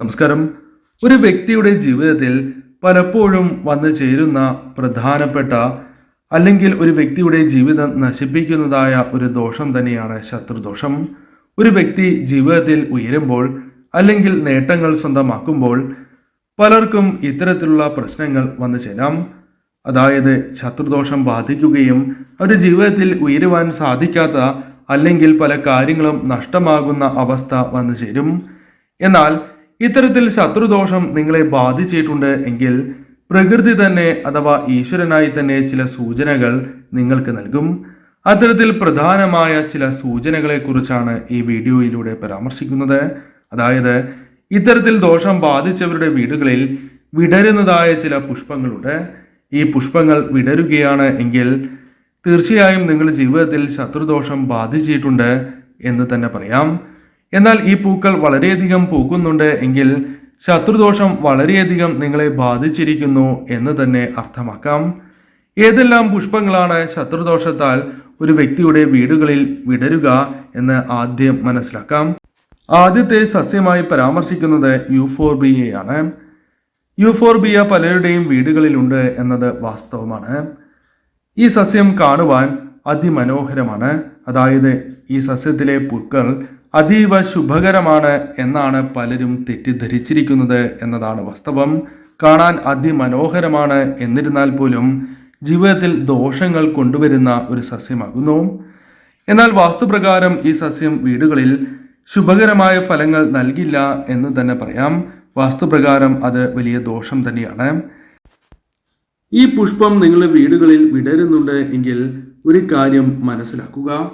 നമസ്കാരം. ഒരു വ്യക്തിയുടെ ജീവിതത്തിൽ പലപ്പോഴും വന്നു ചേരുന്ന പ്രധാനപ്പെട്ട അല്ലെങ്കിൽ ഒരു വ്യക്തിയുടെ ജീവിതം നശിപ്പിക്കുന്നതായ ഒരു ദോഷം തന്നെയാണ് ശത്രുദോഷം. ഒരു വ്യക്തി ജീവിതത്തിൽ ഉയരുമ്പോൾ അല്ലെങ്കിൽ നേട്ടങ്ങൾ സ്വന്തമാക്കുമ്പോൾ പലർക്കും ഇത്തരത്തിലുള്ള പ്രശ്നങ്ങൾ വന്നു ചേരാം. അതായത് ശത്രുദോഷം ബാധിക്കുകയും ഒരു ജീവിതത്തിൽ ഉയരുവാൻ സാധിക്കാത്ത അല്ലെങ്കിൽ പല കാര്യങ്ങളും നഷ്ടമാകുന്ന അവസ്ഥ വന്നു ചേരും. എന്നാൽ ഇത്തരത്തിൽ ശത്രുദോഷം നിങ്ങളെ ബാധിച്ചിട്ടുണ്ട് എങ്കിൽ പ്രകൃതി തന്നെ അഥവാ ഈശ്വരനായി തന്നെ ചില സൂചനകൾ നിങ്ങൾക്ക് നൽകും. അത്തരത്തിൽ പ്രധാനമായ ചില സൂചനകളെ കുറിച്ചാണ് ഈ വീഡിയോയിലൂടെ പരാമർശിക്കുന്നത്. അതായത് ഇത്തരത്തിൽ ദോഷം ബാധിച്ചവരുടെ വീടുകളിൽ വിടരുന്നതായ ചില പുഷ്പങ്ങളുണ്ട്. ഈ പുഷ്പങ്ങൾ വിടരുകയാണ് എങ്കിൽ തീർച്ചയായും നിങ്ങൾ ജീവിതത്തിൽ ശത്രുദോഷം ബാധിച്ചിട്ടുണ്ട് എന്ന് തന്നെ പറയാം. എന്നാൽ ഈ പൂക്കൾ വളരെയധികം പൂക്കുന്നുണ്ട് എങ്കിൽ ശത്രുദോഷം വളരെയധികം നിങ്ങളെ ബാധിച്ചിരിക്കുന്നു എന്ന് തന്നെ അർത്ഥമാക്കാം. ഏതെല്ലാം പുഷ്പങ്ങളാണ് ശത്രുദോഷത്താൽ ഒരു വ്യക്തിയുടെ വീടുകളിൽ വിടരുക എന്ന് ആദ്യം മനസ്സിലാക്കാം. ആദ്യത്തെ സസ്യമായി പരാമർശിക്കുന്നത് യൂഫോർബിയയാണ് യൂഫോർബിയ പലരുടെയും വീടുകളിലുണ്ട് എന്നത് വാസ്തവമാണ്. ഈ സസ്യം കാണുവാൻ അതിമനോഹരമാണ്. അതായത് ഈ സസ്യത്തിലെ പൂക്കൾ അതീവ ശുഭകരമാണ് എന്നാണ് പലരും തെറ്റിദ്ധരിച്ചിരിക്കുന്നത് എന്നതാണ് വാസ്തവം. കാണാൻ അതിമനോഹരമാണ് എന്നിരുന്നാൽ പോലും ജീവിതത്തിൽ ദോഷങ്ങൾ കൊണ്ടുവരുന്ന ഒരു സസ്യമാകുന്നു. എന്നാൽ വാസ്തുപ്രകാരം ഈ സസ്യം വീടുകളിൽ ശുഭകരമായ ഫലങ്ങൾ നൽകില്ല എന്ന് തന്നെ പറയാം. വാസ്തുപ്രകാരം അത് വലിയ ദോഷം തന്നെയാണ്. ഈ പുഷ്പം നിങ്ങൾ വീടുകളിൽ വിടരുന്നുണ്ട് എങ്കിൽ ഒരു കാര്യം മനസ്സിലാക്കുക.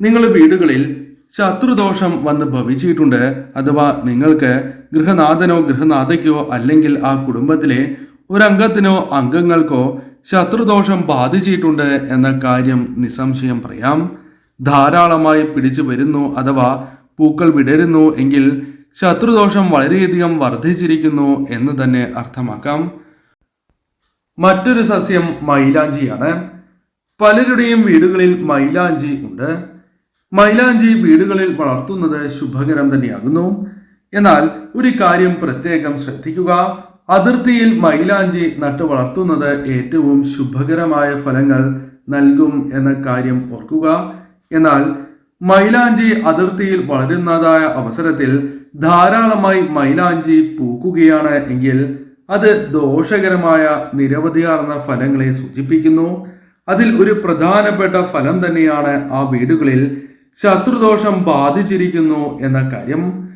നിങ്ങൾ വീടുകളിൽ ശത്രുദോഷം വന്ന് ഭവിച്ചിട്ടുണ്ട്. അഥവാ നിങ്ങൾക്ക് ഗൃഹനാഥനോ ഗൃഹനാഥയ്ക്കോ അല്ലെങ്കിൽ ആ കുടുംബത്തിലെ ഒരംഗത്തിനോ അംഗങ്ങൾക്കോ ശത്രുദോഷം ബാധിച്ചിട്ടുണ്ട് എന്ന കാര്യം നിസ്സംശയം പറയാം. ധാരാളമായി പിടിച്ചു വരുന്നു അഥവാ പൂക്കൾ വിടരുന്നു എങ്കിൽ ശത്രുദോഷം വളരെയധികം വർദ്ധിച്ചിരിക്കുന്നു എന്ന് തന്നെ അർത്ഥമാക്കാം. മറ്റൊരു സസ്യം മൈലാഞ്ചിയാണ്. പലരുടെയും വീടുകളിൽ മൈലാഞ്ചി ഉണ്ട്. മൈലാഞ്ചി വീടുകളിൽ വളർത്തുന്നത് ശുഭകരം തന്നെയാകുന്നു. എന്നാൽ ഒരു കാര്യം പ്രത്യേകം ശ്രദ്ധിക്കുക. അതിർത്തിയിൽ മൈലാഞ്ചി നട്ടു വളർത്തുന്നത് ഏറ്റവും ശുഭകരമായ ഫലങ്ങൾ നൽകും എന്ന കാര്യം ഓർക്കുക. എന്നാൽ മൈലാഞ്ചി അതിർത്തിയിൽ വളരുന്നതായ അവസരത്തിൽ ധാരാളമായി മൈലാഞ്ചി പൂക്കുകയാണ് എങ്കിൽ അത് ദോഷകരമായ നിരവധിയാർന്ന ഫലങ്ങളെ സൂചിപ്പിക്കുന്നു. അതിൽ ഒരു പ്രധാനപ്പെട്ട ഫലം തന്നെയാണ് ആ വീടുകളിൽ ശത്രുദോഷം ബാധിച്ചിരിക്കുന്നു എന്ന കാര്യം.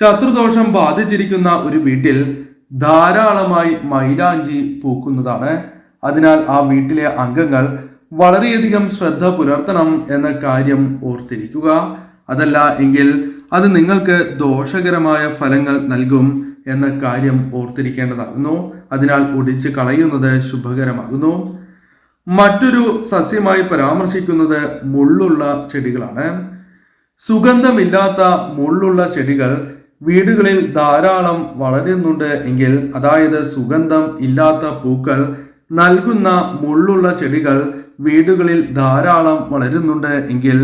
ശത്രുദോഷം ബാധിച്ചിരിക്കുന്ന ഒരു വീട്ടിൽ ധാരാളമായി മൈലാഞ്ചി പൂക്കുന്നതാണ്. അതിനാൽ ആ വീട്ടിലെ അംഗങ്ങൾ വളരെയധികം ശ്രദ്ധ പുലർത്തണം എന്ന കാര്യം ഓർത്തിരിക്കുക. അതല്ല എങ്കിൽ അത് നിങ്ങൾക്ക് ദോഷകരമായ ഫലങ്ങൾ നൽകും എന്ന കാര്യം ഓർത്തിരിക്കേണ്ടതാകുന്നു. അതിനാൽ ഒടിച്ച് കളയുന്നത് ശുഭകരമാകുന്നു. മറ്റൊരു സസ്യമായി പരാമർശിക്കുന്നത് മുള്ളുള്ള ചെടികളാണ്. സുഗന്ധമില്ലാത്ത മുള്ളുള്ള ചെടികൾ വീടുകളിൽ ധാരാളം വളരുന്നുണ്ട് എങ്കിൽ അതായത് സുഗന്ധം ഇല്ലാത്ത പൂക്കൾ നൽകുന്ന മുള്ളുള്ള ചെടികൾ വീടുകളിൽ ധാരാളം വളരുന്നുണ്ട് എങ്കിൽ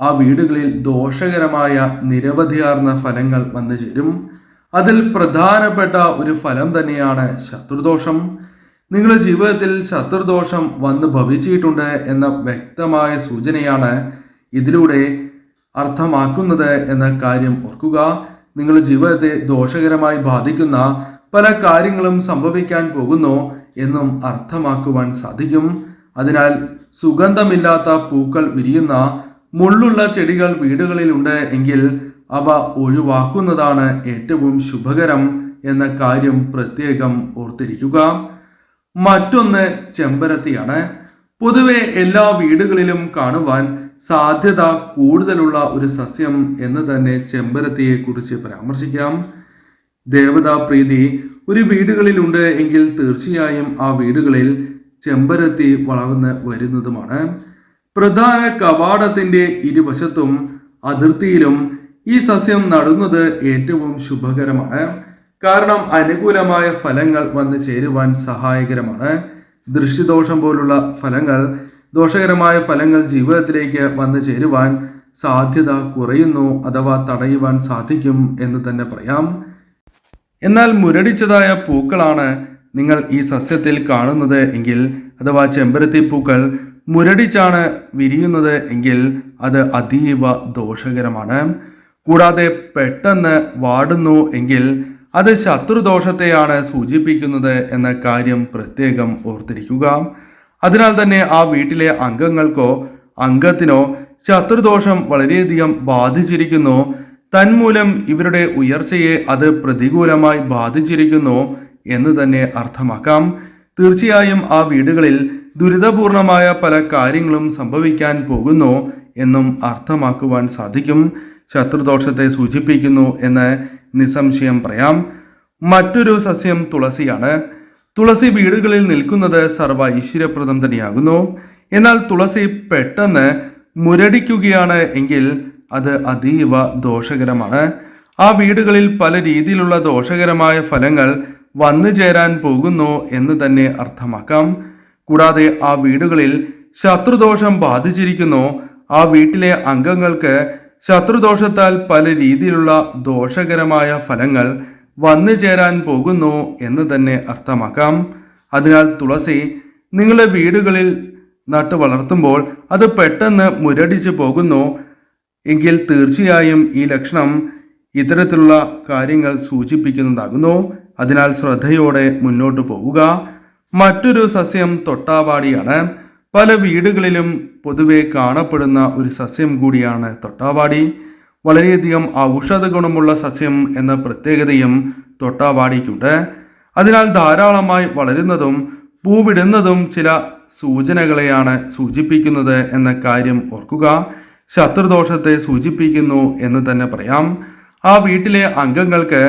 ആ വീടുകളിൽ ദോഷകരമായ നിരവധിയാർന്ന ഫലങ്ങൾ വന്നു ചേരും. അതിൽ പ്രധാനപ്പെട്ട ഒരു ഫലം തന്നെയാണ് ശത്രുദോഷം. നിങ്ങളുടെ ജീവിതത്തിൽ ശത്രുദോഷം വന്ന് ഭവിച്ചിട്ടുണ്ട് എന്ന വ്യക്തമായ സൂചനയാണ് ഇതിലൂടെ അർത്ഥമാക്കുന്നത് എന്ന കാര്യം ഓർക്കുക. നിങ്ങളുടെ ജീവിതത്തെ ദോഷകരമായി ബാധിക്കുന്ന പല കാര്യങ്ങളും സംഭവിക്കാൻ പോകുന്നു എന്നും അർത്ഥമാക്കുവാൻ സാധിക്കും. അതിനാൽ സുഗന്ധമില്ലാത്ത പൂക്കൾ വിരിയുന്ന മുള്ളുള്ള ചെടികൾ വീടുകളിലുണ്ട് എങ്കിൽ അവ ഒഴിവാക്കുന്നതാണ് ഏറ്റവും ശുഭകരം എന്ന കാര്യം പ്രത്യേകം ഓർത്തിരിക്കുക. മറ്റൊന്ന് ചെമ്പരത്തിയാണ്. പൊതുവെ എല്ലാ വീടുകളിലും കാണുവാൻ സാധ്യത കൂടുതലുള്ള ഒരു സസ്യം എന്ന് തന്നെ ചെമ്പരത്തിയെ കുറിച്ച് പരാമർശിക്കാം. ദേവതാ പ്രീതി ഒരു വീടുകളിലുണ്ട് എങ്കിൽ തീർച്ചയായും ആ വീടുകളിൽ ചെമ്പരത്തി വളർന്ന് വരുന്നതുമാണ്. പ്രധാന കവാടത്തിന്റെ ഇരുവശത്തും അതിർത്തിയിലും ഈ സസ്യം നടുന്നത് ഏറ്റവും ശുഭകരമാണ്. കാരണം അനുകൂലമായ ഫലങ്ങൾ വന്നു ചേരുവാൻ സഹായകരമാണ്. ദൃഷ്ടിദോഷം പോലുള്ള ഫലങ്ങൾ ദോഷകരമായ ഫലങ്ങൾ ജീവിതത്തിലേക്ക് വന്നു ചേരുവാൻ സാധ്യത കുറയുന്നു അഥവാ തടയുവാൻ സാധിക്കും എന്ന് തന്നെ പറയാം. എന്നാൽ മുരടിച്ചതായ പൂക്കളാണ് നിങ്ങൾ ഈ സസ്യത്തിൽ കാണുന്നത് എങ്കിൽ അഥവാ ചെമ്പരത്തി പൂക്കൾ മുരടിച്ചാണ് വിരിയുന്നത് എങ്കിൽ അത് അതീവ ദോഷകരമാണ്. കൂടാതെ പെട്ടെന്ന് വാടുന്നു എങ്കിൽ അത് ശത്രുദോഷത്തെയാണ് സൂചിപ്പിക്കുന്നത് എന്ന കാര്യം പ്രത്യേകം ഓർത്തിരിക്കുക. അതിനാൽ തന്നെ ആ വീട്ടിലെ അംഗങ്ങൾക്കോ അംഗത്തിനോ ശത്രുദോഷം വളരെയധികം ബാധിച്ചിരിക്കുന്നു. തന്മൂലം ഇവരുടെ ഉയർച്ചയെ അത് പ്രതികൂലമായി ബാധിച്ചിരിക്കുന്നു എന്ന് തന്നെ അർത്ഥമാക്കാം. തീർച്ചയായും ആ വീടുകളിൽ ദുരിതപൂർണമായ പല കാര്യങ്ങളും സംഭവിക്കാൻ പോകുന്നു എന്നും അർത്ഥമാക്കുവാൻ സാധിക്കും. ശത്രുദോഷത്തെ സൂചിപ്പിക്കുന്നു എന്ന് നിസ്സംശയം പറയാം. മറ്റൊരു സസ്യം തുളസിയാണ്. തുളസി വീടുകളിൽ നിൽക്കുന്നത് സർവ ഐശ്വര്യപ്രദം തന്നെയാകുന്നു. എന്നാൽ തുളസി പെട്ടെന്ന് മുരടിക്കുകയാണ് എങ്കിൽ അത് അതീവ ദോഷകരമാണ്. ആ വീടുകളിൽ പല രീതിയിലുള്ള ദോഷകരമായ ഫലങ്ങൾ വന്നു ചേരാൻ പോകുന്നു എന്ന് തന്നെ അർത്ഥമാക്കാം. കൂടാതെ ആ വീടുകളിൽ ശത്രുദോഷം ബാധിച്ചിരിക്കുന്നു. ആ വീട്ടിലെ അംഗങ്ങൾക്ക് ശത്രുദോഷത്താൽ പല രീതിയിലുള്ള ദോഷകരമായ ഫലങ്ങൾ വന്നു ചേരാൻ പോകുന്നു എന്ന് തന്നെ അർത്ഥമാക്കാം. അതിനാൽ തുളസി നിങ്ങളുടെ വീടുകളിൽ നട്ടു വളർത്തുമ്പോൾ അത് പെട്ടെന്ന് മുരടിച്ചു പോകുന്നു. എങ്കിൽ തീർച്ചയായും ഈ ലക്ഷണം ഇത്തരത്തിലുള്ള കാര്യങ്ങൾ സൂചിപ്പിക്കുന്നതാകുന്നു. അതിനാൽ ശ്രദ്ധയോടെ മുന്നോട്ട് പോവുക. മറ്റൊരു സസ്യം തൊട്ടാവാടിയാണ്. പല വീടുകളിലും പൊതുവെ കാണപ്പെടുന്ന ഒരു സസ്യം കൂടിയാണ് തൊട്ടാവാടി. വളരെയധികം ഔഷധ ഗുണമുള്ള സസ്യം എന്ന പ്രത്യേകതയും തൊട്ടാവാടിക്കുണ്ട്. അതിനാൽ ധാരാളമായി വളരുന്നതും പൂവിടുന്നതും ചില സൂചനകളെയാണ് സൂചിപ്പിക്കുന്നത് എന്ന കാര്യം ഓർക്കുക. ശത്രുദോഷത്തെ സൂചിപ്പിക്കുന്നു എന്ന് തന്നെ പറയാം. ആ വീട്ടിലെ അംഗങ്ങൾക്ക്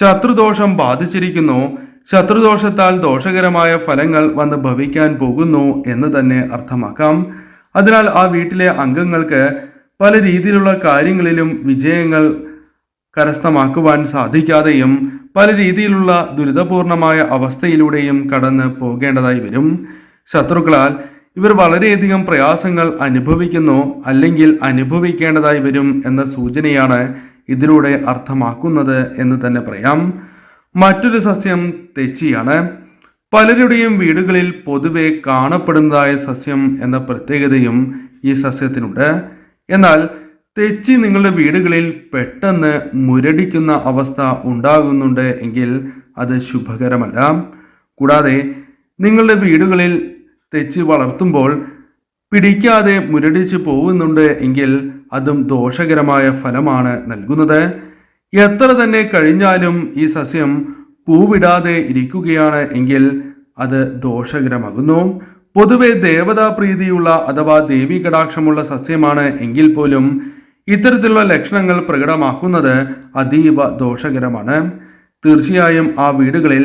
ശത്രുദോഷം ബാധിച്ചിരിക്കുന്നു. ശത്രുദോഷത്താൽ ദോഷകരമായ ഫലങ്ങൾ വന്ന് ഭവിക്കാൻ പോകുന്നു എന്ന് തന്നെ അർത്ഥമാക്കാം. അതിനാൽ ആ വീട്ടിലെ അംഗങ്ങൾക്ക് പല രീതിയിലുള്ള കാര്യങ്ങളിലും വിജയങ്ങൾ കരസ്ഥമാക്കുവാൻ സാധിക്കാതെയും പല രീതിയിലുള്ള ദുരിതപൂർണമായ അവസ്ഥയിലൂടെയും കടന്ന് പോകേണ്ടതായി വരും. ശത്രുക്കളാൽ ഇവർ വളരെയധികം പ്രയാസങ്ങൾ അനുഭവിക്കുന്നു അല്ലെങ്കിൽ അനുഭവിക്കേണ്ടതായി വരും എന്ന സൂചനയാണ് ഇതിലൂടെ അർത്ഥമാക്കുന്നത് എന്ന് തന്നെ പറയാം. മറ്റൊരു സസ്യം തെച്ചിയാണ്. പലരുടെയും വീടുകളിൽ പൊതുവെ കാണപ്പെടുന്നതായ സസ്യം എന്ന പ്രത്യേകതയും ഈ സസ്യത്തിനുണ്ട്. എന്നാൽ തെച്ചി നിങ്ങളുടെ വീടുകളിൽ പെട്ടെന്ന് മുരടിക്കുന്ന അവസ്ഥ ഉണ്ടാകുന്നുണ്ട് എങ്കിൽ അത് ശുഭകരമല്ല. കൂടാതെ നിങ്ങളുടെ വീടുകളിൽ തെച്ചി വളർത്തുമ്പോൾ പിടിക്കാതെ മുരടിച്ച് പോകുന്നുണ്ട് എങ്കിൽ അതും ദോഷകരമായ ഫലമാണ് നൽകുന്നത്. എത്ര തന്നെ കഴിഞ്ഞാലും ഈ സസ്യം പൂവിടാതെ ഇരിക്കുകയാണ് എങ്കിൽ അത് ദോഷകരമാകുന്നു. പൊതുവെ ദേവതാ പ്രീതിയുള്ള അഥവാ ദേവി കടാക്ഷമുള്ള സസ്യമാണ് എങ്കിൽ പോലും ഇത്തരത്തിലുള്ള ലക്ഷണങ്ങൾ പ്രകടമാക്കുന്നത് അതീവ ദോഷകരമാണ്. തീർച്ചയായും ആ വീടുകളിൽ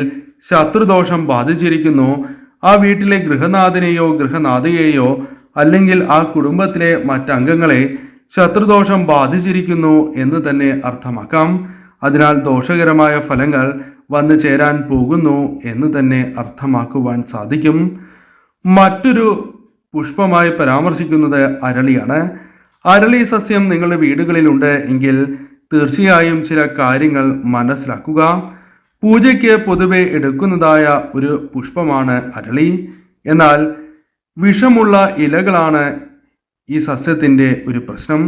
ശത്രുദോഷം ബാധിച്ചിരിക്കുന്നു. ആ വീട്ടിലെ ഗൃഹനാഥനെയോ ഗൃഹനാഥയെയോ അല്ലെങ്കിൽ ആ കുടുംബത്തിലെ മറ്റംഗങ്ങളെ ശത്രുദോഷം ബാധിച്ചിരിക്കുന്നു എന്ന് തന്നെ അർത്ഥമാക്കാം. അതിനാൽ ദോഷകരമായ ഫലങ്ങൾ വന്നു ചേരാൻ പോകുന്നു എന്ന് തന്നെ അർത്ഥമാക്കുവാൻ സാധിക്കും. മറ്റൊരു പുഷ്പമായി പരാമർശിക്കുന്നത് അരളിയാണ്. അരളി സസ്യം നിങ്ങളുടെ വീടുകളിലുണ്ട് എങ്കിൽ തീർച്ചയായും ചില കാര്യങ്ങൾ മനസ്സിലാക്കുക. പൂജയ്ക്ക് പൊതുവെ എടുക്കുന്നതായ ഒരു പുഷ്പമാണ് അരളി. എന്നാൽ വിഷമുള്ള ഇലകളാണ് ഈ സസ്യത്തിന്റെ ഒരു പ്രശ്നം.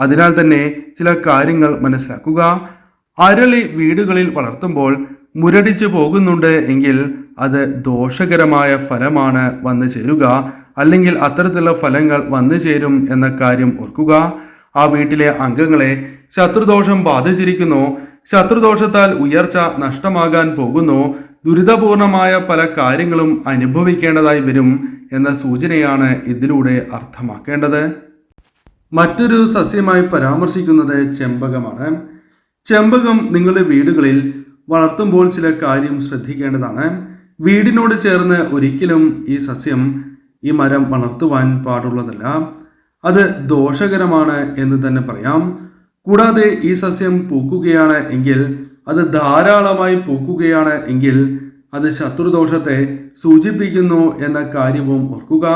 അതിനാൽ തന്നെ ചില കാര്യങ്ങൾ മനസ്സിലാക്കുക. അരളി വീടുകളിൽ വളർത്തുമ്പോൾ മുരടിച്ചു പോകുന്നുണ്ട് എങ്കിൽ അത് ദോഷകരമായ ഫലമാണ് വന്നു ചേരുക. അല്ലെങ്കിൽ അത്തരത്തിലുള്ള ഫലങ്ങൾ വന്നു ചേരും എന്ന കാര്യം ഓർക്കുക. ആ വീട്ടിലെ അംഗങ്ങളെ ശത്രുദോഷം ബാധിച്ചിരിക്കുന്നു. ശത്രുദോഷത്താൽ ഉയർച്ച നഷ്ടമാകാൻ പോകുന്നു. ദുരിതപൂർണമായ പല കാര്യങ്ങളും അനുഭവിക്കേണ്ടതായി വരും എന്ന സൂചനയാണ് ഇതിലൂടെ അർത്ഥമാക്കേണ്ടത്. മറ്റൊരു സസ്യമായി പരാമർശിക്കുന്നത് ചെമ്പകമാണ്. ചെമ്പകം നിങ്ങളുടെ വീടുകളിൽ വളർത്തുമ്പോൾ ചില കാര്യം ശ്രദ്ധിക്കേണ്ടതാണ്. വീടിനോട് ചേർന്ന് ഒരിക്കലും ഈ സസ്യം ഈ മരം വളർത്തുവാൻ പാടുള്ളതല്ല. അത് ദോഷകരമാണ് എന്ന് തന്നെ പറയാം. കൂടാതെ ഈ സസ്യം പൂക്കുകയാണ് എങ്കിൽ അത് ധാരാളമായി പൂക്കുകയാണ് എങ്കിൽ അത് ശത്രുദോഷത്തെ സൂചിപ്പിക്കുന്നു എന്ന കാര്യവും ഓർക്കുക.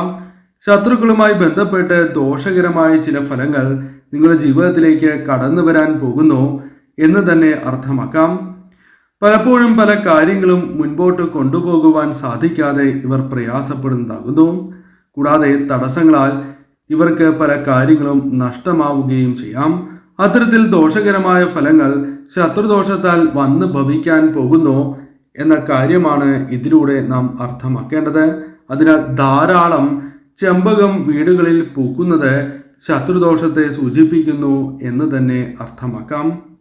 ശത്രുക്കളുമായി ബന്ധപ്പെട്ട് ദോഷകരമായ ചില ഫലങ്ങൾ നിങ്ങളുടെ ജീവിതത്തിലേക്ക് കടന്നു വരാൻ പോകുന്നു എന്ന് തന്നെ അർത്ഥമാക്കാം. പലപ്പോഴും പല കാര്യങ്ങളും മുൻപോട്ട് കൊണ്ടുപോകുവാൻ സാധിക്കാതെ ഇവർ പ്രയാസപ്പെടുന്നതാകുന്നു. കൂടാതെ തടസ്സങ്ങളാൽ ഇവർക്ക് പല കാര്യങ്ങളും നഷ്ടമാവുകയും ചെയ്യാം. അത്തരത്തിൽ ദോഷകരമായ ഫലങ്ങൾ ശത്രുദോഷത്താൽ വന്ന് ഭവിക്കാൻ പോകുന്നു എന്ന കാര്യമാണ് ഇതിലൂടെ നാം അർത്ഥമാക്കേണ്ടത്. അതിനാൽ ധാരാളം ചെമ്പകം വീടുകളിൽ പൂക്കുന്നത് ശത്രുദോഷത്തെ സൂചിപ്പിക്കുന്നു എന്ന് തന്നെ അർത്ഥമാക്കാം.